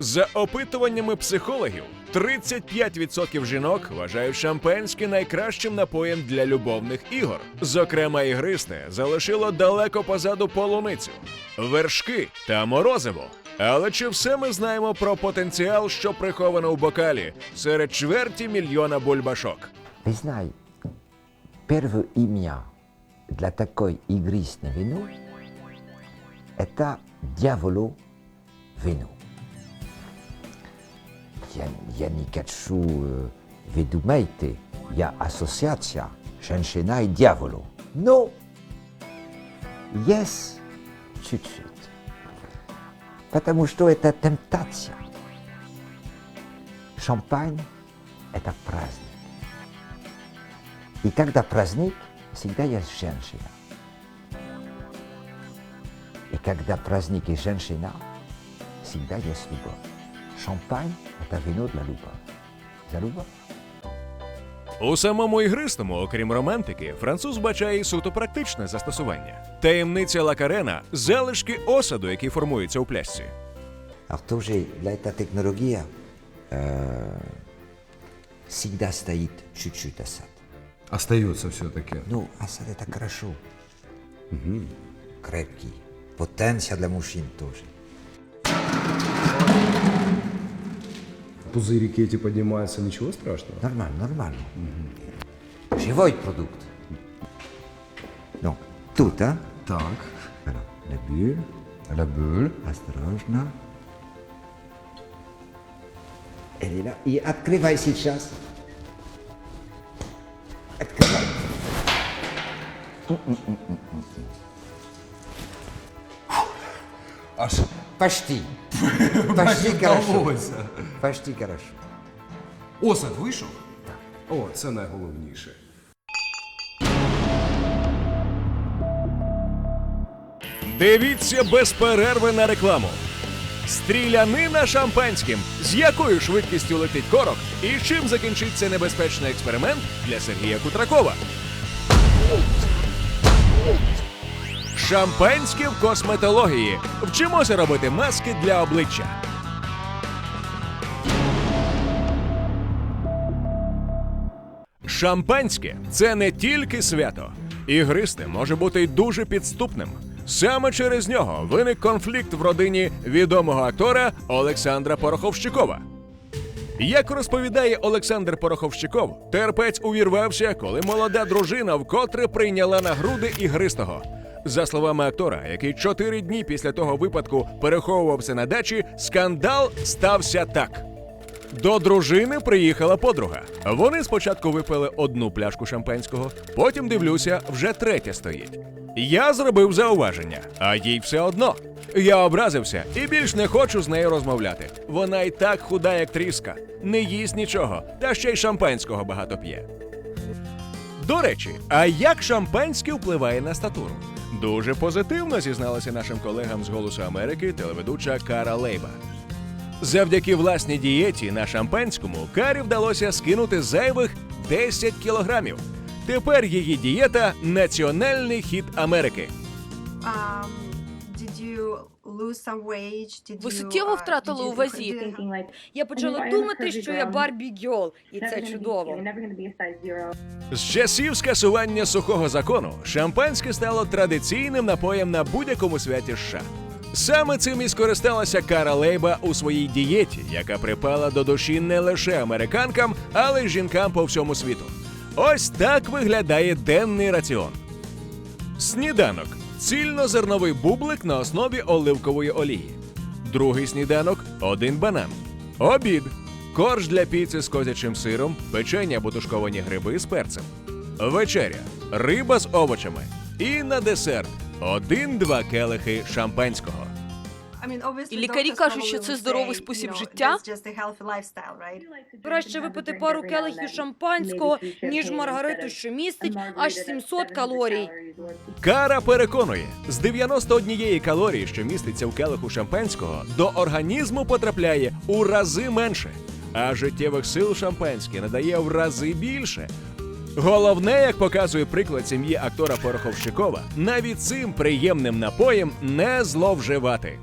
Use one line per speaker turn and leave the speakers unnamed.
За опитуваннями психологів, 35% жінок вважають шампанське найкращим напоєм для любовних ігор. Зокрема, ігристе залишило далеко позаду полуницю, вершки та морозиво. Але чи все ми знаємо про потенціал, що приховано в бокалі серед чверті мільйона бульбашок?
Ви знаєте, перше ім'я для такої ігристе вино – це дьяволу вино. Я, я не хочу, е, ви думаєте, я асоціація женщина і дьяволу. Ну, є чуть-чуть. Потому что это темптация. Шампань – это праздник. И когда праздник, всегда есть женщина. И когда праздник и женщина, всегда есть любовь. Шампань – это вино для любовь. За любовь?
У самому ігристому, окрім романтики, француз бачає і суто практичне застосування. Таємниця лакарена залишки осаду, які формуються у плясці.
А в то же для эта технология э, всегда стоит чуть-чуть осад.
Остается все-таки.
Ну, осад это хорошо. Крепкий. Потенция для мужчин тоже.
Пузырики эти поднимаются, ничего страшного.
Нормально, нормально. Живой продукт. Ну, тут, а?
Так.
Alors, la bulle,
La bulle.
осторожно. Elle est là. И открывай сейчас. Открывай.
Аж
Почти. Почти хорошо.
вдалося.
Почти хорошо.
Осад вийшов? О, це найголовніше.
Дивіться без перерви на рекламу. Стрілянина шампанським. З якою швидкістю летить корок і чим закінчиться небезпечний експеримент для Сергія Кутракова? Шампанське в косметології. Вчимося робити маски для обличчя. Шампанське це не тільки свято. Ігристе може бути дуже підступним. Саме через нього виник конфлікт в родині відомого актора Олександра Пороховщикова. Як розповідає Олександр Пороховщиков, терпець увірвався, коли молода дружина вкотре прийняла на груди ігристого. За словами актора, який чотири дні після того випадку переховувався на дачі, скандал стався так. До дружини приїхала подруга. Вони спочатку випили одну пляшку шампанського, потім дивлюся, вже третя стоїть. Я зробив зауваження, а їй все одно. Я образився і більш не хочу з нею розмовляти. Вона і так худа, як тріска, не їсть нічого, та ще й шампанського багато п'є. До речі, а як шампанське впливає на статуру? Дуже позитивно зізналася нашим колегам з Голосу Америки телеведуча Кара Лейба. Завдяки власній дієті на шампанському Карі вдалося скинути зайвих 10 кілограмів. Тепер її дієта національний хіт Америки.
Um, did you
Ви суттєво
uh,
втратили у вазі. Я почала думати, що я Барбі Гьол, і це чудово.
З часів скасування сухого закону шампанське стало традиційним напоєм на будь-якому святі США. Саме цим і скористалася Кара Лейба у своїй дієті, яка припала до душі не лише американкам, але й жінкам по всьому світу. Ось так виглядає денний раціон. Сніданок цільнозерновий бублик на основі оливкової олії. Другий сніданок один банан. Обід. Корж для піци з козячим сиром, печення або тушковані гриби з перцем. Вечеря. Риба з овочами. І на десерт один-два келихи шампанського.
I mean,
І лікарі кажуть, що це здоровий спосіб життя. Краще випити пару келихів шампанського, ніж маргариту, що містить аж 700 калорій.
Кара переконує, з 91 калорії, що міститься в келиху шампанського, до організму потрапляє у рази менше, а життєвих сил шампанське надає в рази більше. Головне, як показує приклад сім'ї актора Пороховщикова, навіть цим приємним напоєм не зловживати.